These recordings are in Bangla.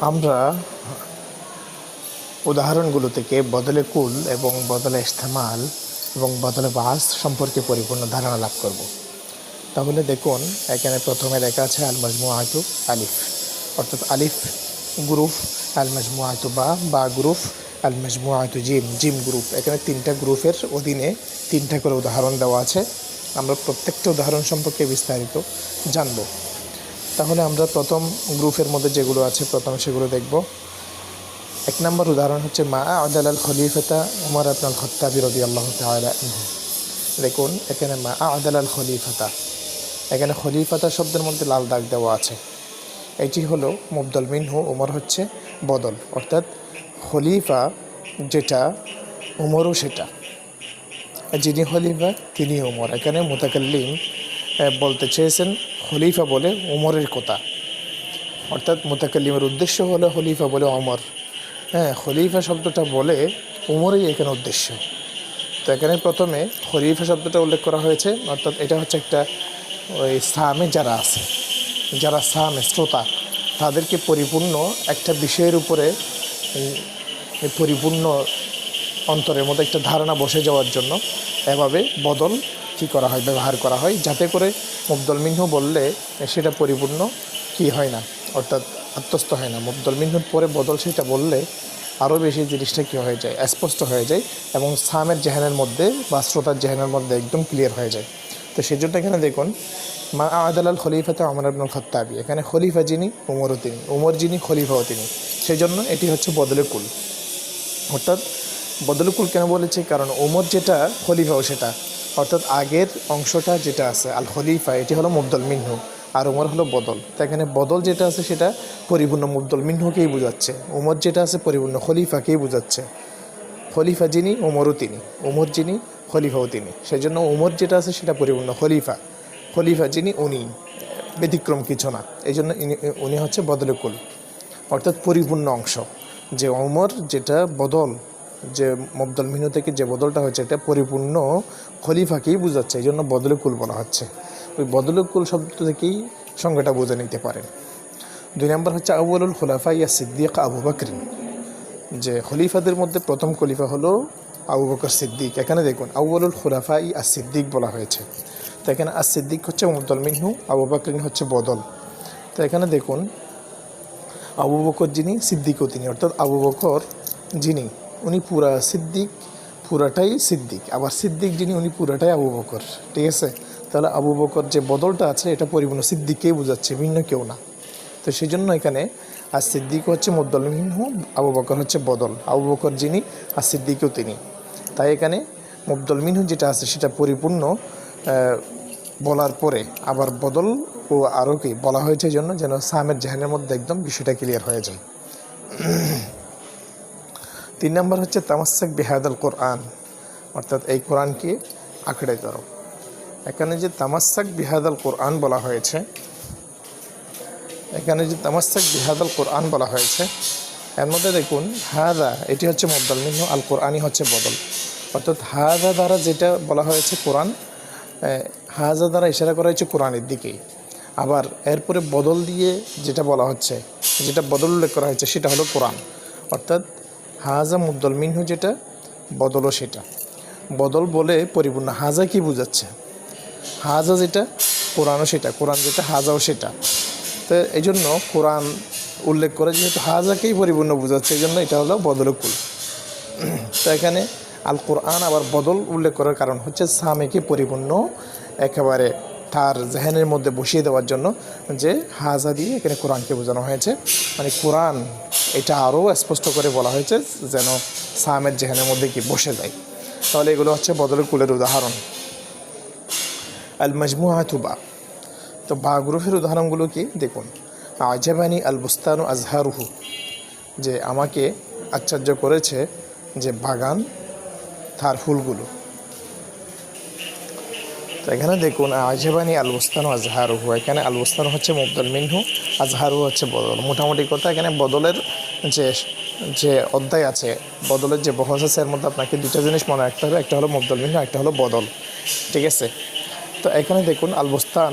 আমরা উদাহরণগুলো থেকে বদলে কুল এবং বদলে ইস্তেমাল এবং বদলে বাস সম্পর্কে পরিপূর্ণ ধারণা লাভ করব। তাহলে দেখুন, এখানে প্রথমে লেখা আছে আল মজমু আয়তু আলিফ। অর্থাৎ আলিফ গ্রুপ আল মজমু আয়তু বা বা গ্রুপ আল মজমু আয়তু জিম জিম গ্রুপ এখানে তিনটা গ্রুপের অধীনে তিনটা করে উদাহরণ দেওয়া আছে। আমরা প্রত্যেকটা উদাহরণ সম্পর্কে বিস্তারিত জানব। তাহলে আমরা প্রথম গ্রুপের মধ্যে যেগুলো আছে, প্রথম সেগুলো দেখব। এক নম্বর উদাহরণ হচ্ছে, মা আদাল আল খলিফতা উমর আপনাল খত্তা বিরোধী আল্লাহ দেখুন, এখানে মা আদাল আল খলিফতা। এখানে খলিফাতা শব্দের মধ্যে লাল দাগ দেওয়া আছে। এটি হলো মুবদল মিনহু, উমর হচ্ছে বদল। অর্থাৎ খলিফা যেটা, উমরও সেটা। যিনি খলিফা তিনি উমর। এখানে মোতাকাল্লিম বলতে চেয়েছেন খলিফা বলে উমরের কথা। অর্থাৎ মোতাকাল্লিমের উদ্দেশ্য হলো খলিফা বলে অমর হ্যাঁ খলিফা শব্দটা বলে উমরই এখানে উদ্দেশ্য। তো এখানে প্রথমে খলিফা শব্দটা উল্লেখ করা হয়েছে, অর্থাৎ এটা হচ্ছে একটা ওই সামে যারা আছে, যারা সামে, শ্রোতা, তাদেরকে পরিপূর্ণ একটা বিষয়ের উপরে পরিপূর্ণ অন্তরের মধ্যে একটা ধারণা বসে যাওয়ার জন্য এভাবে বদল কী করা হয়, ব্যবহার করা হয়, যাতে করে মুবদল মিনহু বললে সেটা পরিপূর্ণ কি হয় না, অর্থাৎ আত্মস্থ হয় না। মুবদল মিনহুর পরে বদল সেটা বললে আরও বেশি জিনিসটা কী হয়ে যায়, স্পষ্ট হয়ে যায় এবং সামের জেহানের মধ্যে বা শ্রোতার জেহানের মধ্যে একদম ক্লিয়ার হয়ে যায়। তো সেই জন্য এখানে দেখুন, মা আদালাল খলিফাতে আমর আবনুল খত্তাবি, এখানে খলিফা যিনি, উমরও তিনি, উমর যিনি খলিফাও তিনি। সেই জন্য এটি হচ্ছে বদলে কুল। অর্থাৎ বদলকুল কেন বলেছে? কারণ ওমর যেটা খলিফাও সেটা। অর্থাৎ আগের অংশটা যেটা আছে, আল খলিফা, এটি হলো মুবদল মিনহু, আর ওমর হলো বদল। তাই এখানে বদল যেটা আছে সেটা পরিপূর্ণ মুবদল মিনহুকেই বোঝাচ্ছে। ওমর যেটা আছে পরিপূর্ণ খলিফাকেই বোঝাচ্ছে। খলিফা যিনি, ওমরও তিনি। ওমর যিনি, খলিফাও তিনি। সেই জন্য ওমর যেটা আছে সেটা পরিপূর্ণ খলিফা। খলিফা যিনি, উনি। ব্যতিক্রম কিছু না। এই জন্য উনি হচ্ছে বদলকুল। অর্থাৎ পরিপূর্ণ অংশ। যে অমর যেটা বদল যে মবদল মিনু থেকে যে বদলটা হয়েছে, এটা পরিপূর্ণ খলিফাকেই বোঝাচ্ছে, এই জন্য বদলকুল বলা হচ্ছে। ওই বদলকুল শব্দ থেকেই সংজ্ঞাটা বুঝে নিতে পারেন। দুই নম্বর হচ্ছে আউ্বালুল খোলাফা ইয়া সিদ্দিক আবু বাকরিন যে খলিফাদের মধ্যে প্রথম খলিফা হলো আবু বকর সিদ্দিক। এখানে দেখুন আউ্বালুল খোলাফা ই আর সিদ্দিক বলা হয়েছে। তো এখানে আর সিদ্দিক হচ্ছে মুবদল মিনহু, আবু বাকরিন হচ্ছে বদল। তো এখানে দেখুন, আবু বকর যিনি, সিদ্দিকও তিনি। অর্থাৎ আবু বকর যিনি উনি পুরা সিদ্দিক, পুরাটাই সিদ্দিক। আবার সিদ্দিক যিনি, উনি পুরাটাই আবু বকর। ঠিক আছে? তাহলে আবু বকর যে বদলটা আছে, এটা পরিপূর্ণ সিদ্দিককেই বোঝাচ্ছে, ভিন্ন কেউ না। তো সেই জন্য এখানে আর সিদ্দিক হচ্ছে মুদ্দল মিনহু আবু বকর হচ্ছে বদল। আবু বকর যিনি, আর সিদ্দিকও তিনি। তাই এখানে মুবদল মিনহু যেটা আছে, সেটা পরিপূর্ণ বলার পরে আবার বদল ও আরও কি বলা হয়েছে জন্য যেন সামের জাহানের মধ্যে একদম বিষয়টা ক্লিয়ার হয়ে যায়। তিন নম্বর হচ্ছে তামাসাক বেহাদাল কোরআন। অর্থাৎ এই কোরআনকে আঁকড়ে ধরো। এখানে যে তামাসাক বিহাদাল কোরআন বলা হয়েছে, এখানে যে তামাসাক বিহাদাল কোরআন বলা হয়েছে, এর মধ্যে দেখুন, হাদা, এটি হচ্ছে মবদল মিন্ন আল কোরআনই হচ্ছে বদল। অর্থাৎ হাদা দ্বারা যেটা বলা হয়েছে কোরআন হাজা দ্বারা ইশারা করা হয়েছে কোরআনের দিকেই আবার এরপরে বদল দিয়ে যেটা বলা হচ্ছে, যেটা বদল উল্লেখ করা হয়েছে, সেটা হলো কোরআন। অর্থাৎ হাজা মুদ্দল মিনহু যেটা, বদলও সেটা। বদল বলে পরিপূর্ণ। হাজা কি বোঝাচ্ছে? হাজা যেটা, কোরআনও সেটা। কোরআন যেটা, হাজাও সেটা। তো এই জন্য কোরআন উল্লেখ করে যেহেতু হাজাকেই পরিপূর্ণ বোঝাচ্ছে এই জন্য এটা হলো বদলকুল তো এখানে আল কোরআন আবার বদল উল্লেখ করার কারণ হচ্ছে সামেকে পরিপূর্ণ? একেবারে তার জেহেনের মধ্যে বসিয়ে দেওয়ার জন্য যে হাজা দিয়ে এখানে কোরআনকে বোঝানো হয়েছে। মানে কোরআন এটা আরও স্পষ্ট করে বলা হয়েছে যেন সামের জেহেনের মধ্যে কি বসে যায়। তাহলে এগুলো হচ্ছে বদলের কুলের উদাহরণ। আল মজমুআতু বা। তো বা গ্রুপের উদাহরণগুলো কি? দেখুন, আজাবানি আল বুস্তানু আজহারুহু, যে আমাকে আশ্চর্য করেছে যে বাগান তার ফুলগুলো। তো এখানে দেখুন, আজহাবানি আল বুস্তানু আজহারুহু। এখানে আল বুস্তানু হচ্ছে মুবদল মিনহু আজহারু হচ্ছে বদল। মোটামুটি কথা, এখানে বদলের যে যে অধ্যায় আছে, বদলের যে বহস আছে, এর মধ্যে আপনাকে দুটো জিনিস মনে রাখতে হবে। একটা হলো মুবদল মিনহু, একটা হলো বদল। ঠিক আছে? তো এখানে দেখুন আল বুস্তান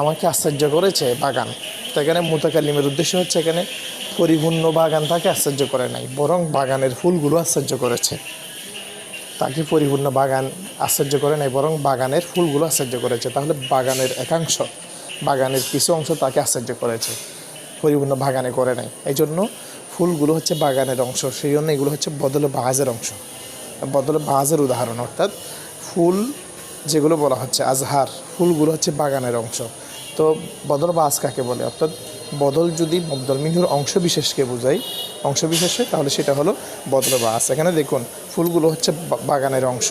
আমাকে আশ্চর্য করেছে বাগান। তো এখানে মোতাকালিমের উদ্দেশ্য হচ্ছে এখানে পরিপূর্ণ বাগান তাকে আশ্চর্য করে নাই, বরং বাগানের ফুলগুলো আশ্চর্য করেছে। তাকে পরিপূর্ণ বাগান আশ্চর্য করে নাই, বরং বাগানের ফুলগুলো আশ্চর্য করেছে। তাহলে বাগানের একাংশ, বাগানের কিছু অংশ তাকে আশ্চর্য করেছে, পরিপূর্ণ বাগানে করে নাই। এই জন্য ফুলগুলো হচ্ছে বাগানের অংশ, সেই জন্য এগুলো হচ্ছে বদলে বাহাজের অংশ। বদলে বাহাজের উদাহরণ, অর্থাৎ ফুল যেগুলো বলা হচ্ছে, আজহার, ফুলগুলো হচ্ছে বাগানের অংশ। তো বদল বাজ কাকে বলে? অর্থাৎ বদল যদি মবদল মিহুর অংশ বিশেষকে বোঝায়, অংশ বিশেষে, তাহলে সেটা হলো বদল বাস এখানে দেখুন ফুলগুলো হচ্ছে বাগানের অংশ।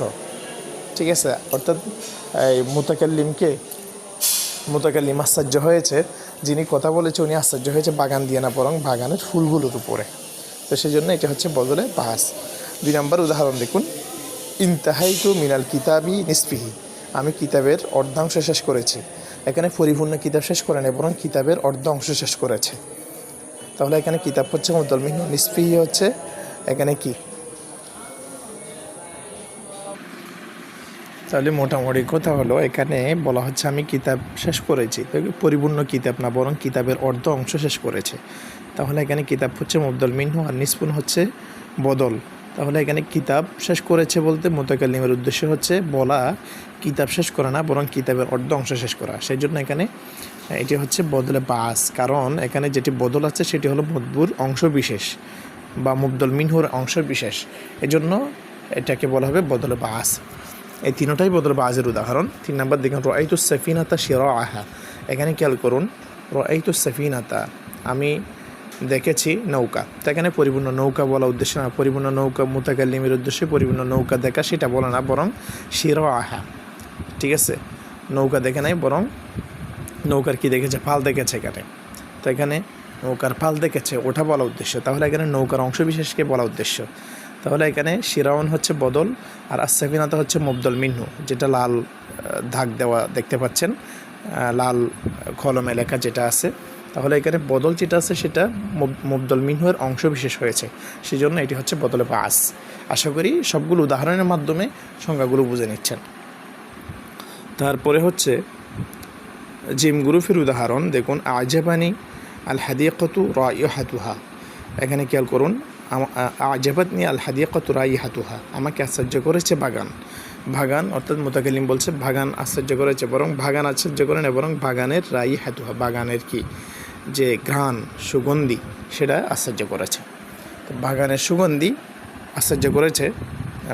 ঠিক আছে? অর্থাৎ এই মুতাকাল্লিমকে মুতাকাল্লিম আশ্চর্য হয়েছে। যিনি কথা বলেছে, উনি আশ্চর্য হয়েছে বাগান দিয়ে না, বরং বাগানের ফুলগুলোর উপরে। তো সেই জন্য এটা হচ্ছে বদলে বাস। দুই নম্বর উদাহরণ দেখুন। ইন্তাহাইতু মিনাল কিতাবি নিসপিহি আমি কিতাবের অর্ধাংশ শেষ করেছি। এখানে পরিপূর্ণ কিতাব শেষ করে নেই, বরং কিতাবের অর্ধ অংশ শেষ করেছে। তাহলে এখানে কিতাব হচ্ছে মুদলমিন নিসপিহি হচ্ছে। এখানে কি? তাহলে মোটামুটি কথা হলো, এখানে বলা হচ্ছে আমি কিতাব শেষ করেছি। পরিপূর্ণ কিতাব না, বরং কিতাবের অর্ধ অংশ শেষ করেছে। তাহলে এখানে কিতাব হচ্ছে মুবদল মিনহু আর নিসপুন হচ্ছে বদল। তাহলে এখানে কিতাব শেষ করেছে বলতে মোতাকালিমের উদ্দেশ্য হচ্ছে বলা, কিতাব শেষ করা না, বরং কিতাবের অর্ধ অংশ শেষ করা। সেই জন্য এখানে, এটি হচ্ছে বদলে বাস। কারণ এখানে যেটি বদল আছে, সেটি হলো মদবুর অংশ বিশেষ বা মুবদল মিনহুর অংশ বিশেষ। এজন্য এটাকে বলা হবে বদলে বাস। এই তিনটাই বদল বাজের উদাহরণ তিন নম্বর দেখুন রয়াইতু সফিনাতা শির আহা এখানে খেয়াল করুন রয়াইতু সফিনাতা। আমি দেখেছি নৌকা। তো এখানে পরিপূর্ণ নৌকা বলা উদ্দেশ্য না, পরিপূর্ণ নৌকা মুতাকাল্লিমের উদ্দেশ্যে পরিপূর্ণ নৌকা দেখা সেটা বলে না, বরং শির আহা ঠিক আছে? নৌকা দেখে নাই, বরং নৌকার কি দেখেছে? ফাল দেখেছে এখানে। তো এখানে নৌকার ফাল দেখেছে ওটা বলা উদ্দেশ্য। তাহলে এখানে নৌকার অংশ বিশেষকে বলা উদ্দেশ্য। তাহলে এখানে শিরাউন হচ্ছে বদল আর আসাফিনাতা হচ্ছে মুবদল মিন্নু যেটা লাল ধাক দেওয়া দেখতে পাচ্ছেন লাল কলমে লেখা যেটা আছে। তাহলে এখানে বদল যেটা আছে সেটা মুব- মুবদল মিনহুয়ের অংশ বিশেষ হয়েছে। সেই জন্য এটি হচ্ছে বদলে পাস আশা করি সবগুলো উদাহরণের মাধ্যমে সংজ্ঞাগুলো বুঝে নিচ্ছেন। তারপরে হচ্ছে জিম গ্রুপের উদাহরণ। দেখুন, আজেবানি আল হাদিয়াকতু রাইহাতুহা। এখানে খেয়াল করুন আজেবাতনি আল হাদিয়াকতু রাইহাতুহা। আমাকে আশ্চর্য করেছে বাগান। বাগান অর্থাৎ মোতাকালিম বলছে বাগান আশ্চর্য করেছে, বরং বাগান আশ্চর্য করে না, বরং বাগানের রাই হাতুহা বাগানের কি? যে ঘ্রাণ, সুগন্ধি, সেটা আশ্চর্য করেছে। তো বাগানের সুগন্ধি আশ্চর্য করেছে,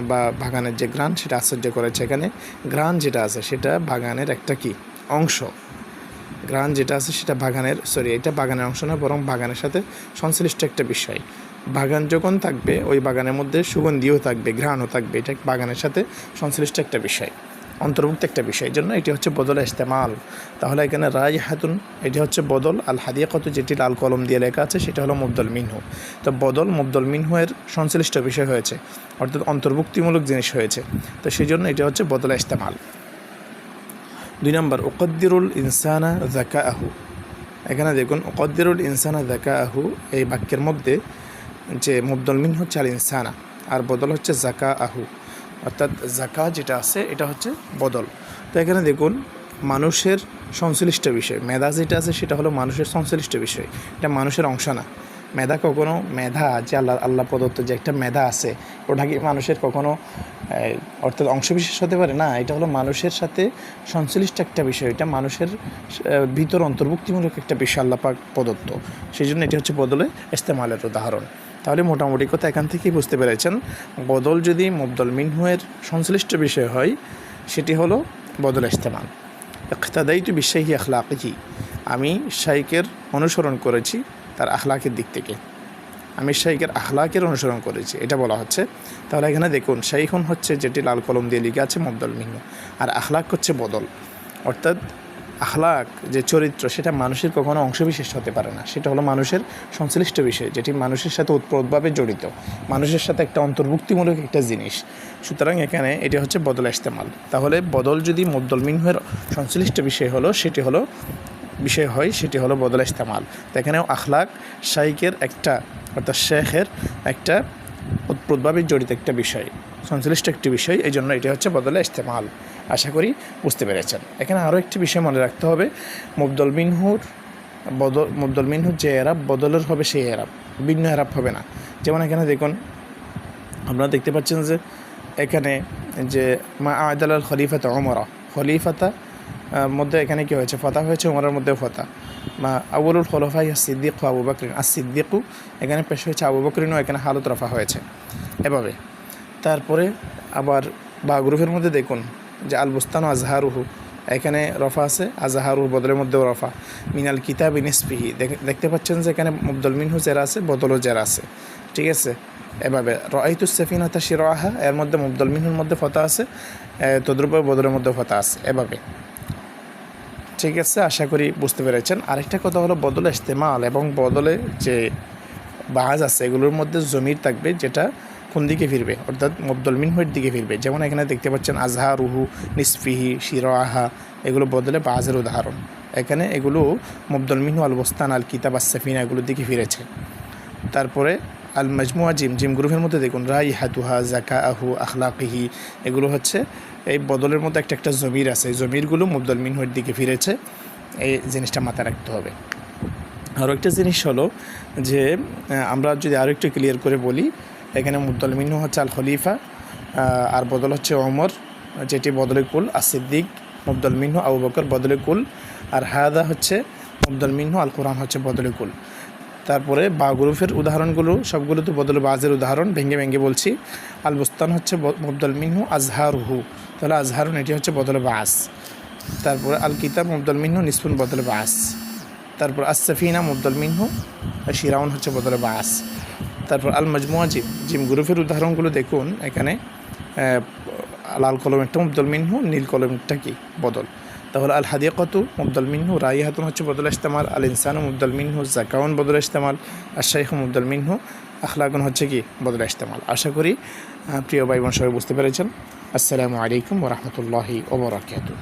বা বাগানের যে ঘ্রাণ, সেটা আশ্চর্য করেছে এখানে। ঘ্রাণ যেটা আছে, সেটা বাগানের একটা কি? অংশ। গ্রান যেটা আছে, সেটা বাগানের সরি, এটা বাগানের অংশ না, বরং বাগানের সাথে সংশ্লিষ্ট একটা বিষয়। বাগান যখন থাকবে, ওই বাগানের মধ্যে সুগন্ধিও থাকবে, ঘ্রাণও থাকবে। এটা বাগানের সাথে সংশ্লিষ্ট একটা বিষয়, অন্তর্ভুক্ত একটা বিষয়। জন্য এটি হচ্ছে বদল ইস্তেমাল। তাহলে এখানে রাই হাতুন এটি হচ্ছে বদল, আল হাদিয়া কত যেটি লাল কলম দিয়ে লেখা আছে, সেটা হলো মুবদল মিনহু। তো বদল, মুবদল মিনহু এর সংশ্লিষ্ট বিষয় হয়েছে, অর্থাৎ অন্তর্ভুক্তিমূলক জিনিস হয়েছে। তো সেই জন্য এটা হচ্ছে বদল ইস্তেমাল। দুই নম্বর ওকদ্দিরুল ইনসানা জাকা আহু এখানে দেখুন ওকদ্দিরুল ইনসানা জাকা আহু এই বাক্যের মধ্যে যে মুবদল মিন হচ্ছে আল ইনসানা, আর বদল হচ্ছে জাকা আহু অর্থাৎ জাকা যেটা আছে, এটা হচ্ছে বদল। তো এখানে দেখুন, মানুষের সংশ্লিষ্ট বিষয়, মেধা যেটা আছে সেটা হলো মানুষের সংশ্লিষ্ট বিষয়, এটা মানুষের অংশ না। মেধা কখনো মেধা যে আল্লাহ আল্লাহ প্রদত্ত যে একটা মেধা আছে, ওটা কি মানুষের কখনো অর্থাৎ অংশবিশেষ হতে পারে? না, এটা হলো মানুষের সাথে সংশ্লিষ্ট একটা বিষয়, এটা মানুষের ভিতর অন্তর্ভুক্তিমূলক একটা বিষয় আল্লাহ পাক প্রদত্ত। সেই জন্য এটি হচ্ছে বদলে ইস্তেমালের উদাহরণ। তাহলে মোটামুটি কথা এখান থেকেই বুঝতে পেরেছেন। বদল যদি মুবদল মিনহুয়ের সংশ্লিষ্ট বিষয় হয়, সেটি হলো বদল ইস্তেমাল ইকতাদাইতু বিশাহি আখলাকি আমি শাইকের অনুসরণ করেছি তার আখলাকের দিক থেকে। আমি শাইকের আখলাকের অনুসরণ করেছি, এটা বলা হচ্ছে। তাহলে এখানে দেখুন, শাইখন হচ্ছে যেটি লাল কলম দিয়ে লিখে আছে মবদল মিহ্ন আর আখলাক হচ্ছে বদল। অর্থাৎ আখলাক, যে চরিত্র, সেটা মানুষের কখনো অংশবিশেষ হতে পারে না। সেটা হলো মানুষের সংশ্লিষ্ট বিষয়, যেটি মানুষের সাথে উৎপ্রোতভাবে জড়িত। মানুষের সাথে একটা অন্তর্ভুক্তিমূলক একটা জিনিস। সুতরাং এখানে এটি হচ্ছে বদল ইস্তেমাল। তাহলে বদল যদি মদ্দল মিনহের সংশ্লিষ্ট বিষয় হলো, সেটি হলো বিষয় হয়, সেটি হলো বদল ইস্তেমাল। তো এখানেও আখলাক শাইকের একটা, অর্থাৎ শেখের একটা উৎপ্রোতভাবে জড়িত একটা বিষয়, সংশ্লিষ্ট একটি বিষয়, এই জন্য এটি হচ্ছে বদলে ইস্তেমাল। আশা করি বুঝতে পেরেছেন। এখানে আরও একটি বিষয় মনে রাখতে হবে। মুবদল মিনহুর বদল, মুবদল মিনহু যে এরাব, বদলের হবে সেই এরাব, ভিন্ন এরাব হবে না। যেমন এখানে দেখুন আপনারা দেখতে পাচ্ছেন যে এখানে যে মা আয়দাল খলিফাতা অমরা খলিফাতা মধ্যে এখানে কি হয়েছে? ফতা হয়েছে ওমরের মধ্যে ফতা। মা আবুলুল খলফাই সিদ্দিক আবু বকরিন আর সিদ্দিকু এখানে পেশ হয়েছে আবু বকরিনও, এখানে হালত রফা হয়েছে। এভাবে। তারপরে আবার বা গ্রুপের মধ্যে দেখুন যে আল বুস্তান আজহারুহু। এখানে রফা আছে, আজহারুহু বদলের মধ্যেও রফা। মিনাল কিতাব ইনিসপিহি দেখতে পাচ্ছেন যে এখানে মুবদল মিনহু জেরা আছে, বদলও জেরা আছে। ঠিক আছে? এভাবে। রাইতু সেফিনাতা শিরাহা, এর মধ্যে মুবদল মিনহুর মধ্যে ফতা আছে তদ্রুপ বদলের মধ্যে ফতা আছে। এভাবে। ঠিক আছে? আশা করি বুঝতে পেরেছেন। আরেকটা কথা হলো বদল ইস্তেমাল এবং বদলে যে বাহাজ আছে, এগুলোর মধ্যে জমির থাকবে, যেটা কোন দিকে ফিরবে? অর্থাৎ মবদল মিনহুয়ের দিকে ফিরবে। যেমন এখানে দেখতে পাচ্ছেন আজহা রুহু নিসফিহি, শিরাহা, এগুলো বদলে বাজের উদাহরণ। এখানে এগুলো মবদল মিনহু আল বস্তান আল কিতাব আসসাফিনা এগুলোর দিকে ফিরেছে। তারপরে আল মাজমুয়া জিম জিম গ্রুপের মধ্যে দেখুন রাই হাতুহা জাকা আহু আখলাকিহি, এগুলো হচ্ছে এই বদলের মধ্যে একটা একটা জমির আছে। জমিরগুলো মুবদল মিনহুয়ের দিকে ফিরেছে। এই জিনিসটা মাথায় রাখতে হবে। আরও একটা জিনিস হলো যে আমরা যদি আরও একটু ক্লিয়ার করে বলি এখানে মুবদল মিনহু হচ্ছে আল খলিফা আর বদল হচ্ছে ওমর, যেটি বদলে কুল আর সিদ্দিক মুবদল মিনহু, আবু বকর বদলে কুল আর হায়াদা হচ্ছে মুবদল আল কোরআন হচ্ছে বদলে কুল তারপরে বা গ্রুপের উদাহরণগুলো, সবগুলো তো বদল বাজের উদাহরণ, ভেঙে ভেঙে বলছি। আল বুস্তান হচ্ছে মুবদল মিনহু আজহারুহু, তাহলে আজহারুন এটি হচ্ছে বদল বাস। তারপরে আল কিতাব মুবদল মিনহু নিসপুন বদল বাস। তারপর আসসাফিনা মুবদল মিনহু, আর শিরাউন হচ্ছে বদলে বাস। তারপর আল মজমুয়া জিম জিম গ্রুপের উদাহরণগুলো দেখুন। এখানে লাল কলমেরটা মুবদল মিনহু, নীল কলমেরটা কি? বদল। তাহলে আল হাদিয়া হাদিয়াকতু মুবদল মিনহু রাইহাতুন হচ্ছে বদল ইস্তেমাল আল ইনসানু মুবদল মিনহু জাকাউন বদল ইস্তেমাল আর শাইখ মুবদল মিনহু আখলাগুন হচ্ছে কি? বদল ইস্তেমাল। আশা করি প্রিয় ভাই বোন সবাই বুঝতে পেরেছেন। আসসালামু আলাইকুম ওরহমতুল্লাহি ওবরাকাতুহ